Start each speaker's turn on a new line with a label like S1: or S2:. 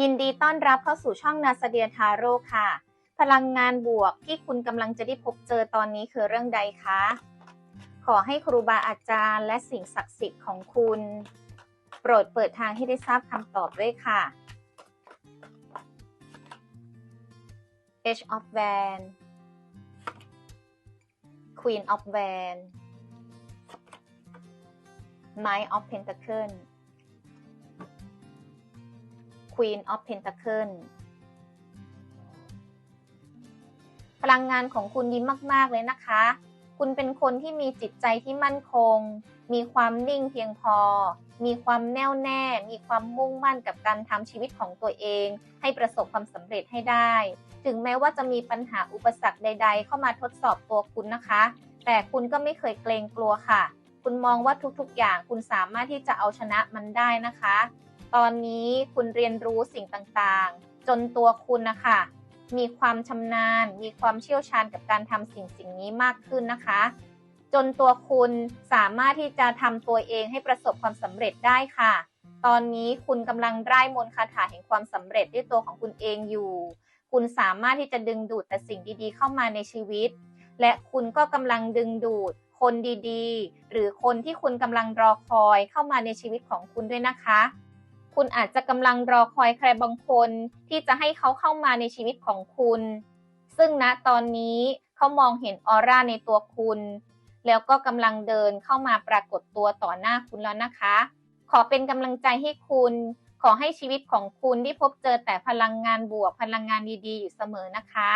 S1: ยินดีต้อนรับเข้าสู่ช่องนาสเดียทาโร่ค่ะ พลังงานบวกที่คุณกำลังจะได้พบเจอตอนนี้คือเรื่องใดคะ ขอให้ครูบาอาจารย์และสิ่งศักดิ์สิทธิ์ของคุณ โปรดเปิดทางให้ได้ทราบคำตอบด้วยค่ะ H of Wands Queen of Wands Knight of Pentacles Queen of Pentacles พลังงานของคุณดีมาก ๆ เลยนะคะ คุณเป็นคนที่มีจิตใจที่มั่นคง มีความนิ่งเพียงพอ มีความแน่วแน่ มีความมุ่งมั่นกับการทำชีวิตของตัวเอง ให้ประสบความสำเร็จให้ได้ ถึงแม้ว่าจะมีปัญหาอุปสรรคใด ๆ เข้ามาทดสอบตัวคุณนะคะ แต่คุณก็ไม่เคยเกรงกลัวค่ะ คุณมองว่าทุกๆ อย่างคุณสามารถที่จะเอาชนะมันได้นะคะ ตอนนี้คุณเรียนรู้สิ่งต่างๆ จนตัวคุณนะคะมีความชำนาญ มีความเชี่ยวชาญกับการทำสิ่งสิ่งนี้มากขึ้นนะคะ จนตัวคุณสามารถที่จะทำตัวเองให้ประสบความสำเร็จได้ค่ะ ตอนนี้คุณกำลังไร้มนคาถาแห่งความสำเร็จด้วยตัวของคุณเองอยู่ คุณสามารถที่จะดึงดูดแต่สิ่งดีๆ เข้ามาในชีวิต และคุณก็กำลังดึงดูดคนดีๆ หรือคนที่คุณกำลังรอคอยเข้ามาในชีวิตของคุณด้วยนะคะ คุณอาจจะกำลังรอคอยใครบางคนที่จะให้เขาเข้ามาในชีวิตของคุณ ซึ่งณตอนนี้เขามองเห็นออร่าในตัวคุณ แล้วก็กำลังเดินเข้ามาปรากฏตัวต่อหน้าคุณแล้วนะคะ ขอเป็นกำลังใจให้คุณ ขอให้ชีวิตของคุณที่พบเจอแต่พลังงานบวกพลังงานดีๆ อยู่เสมอนะคะ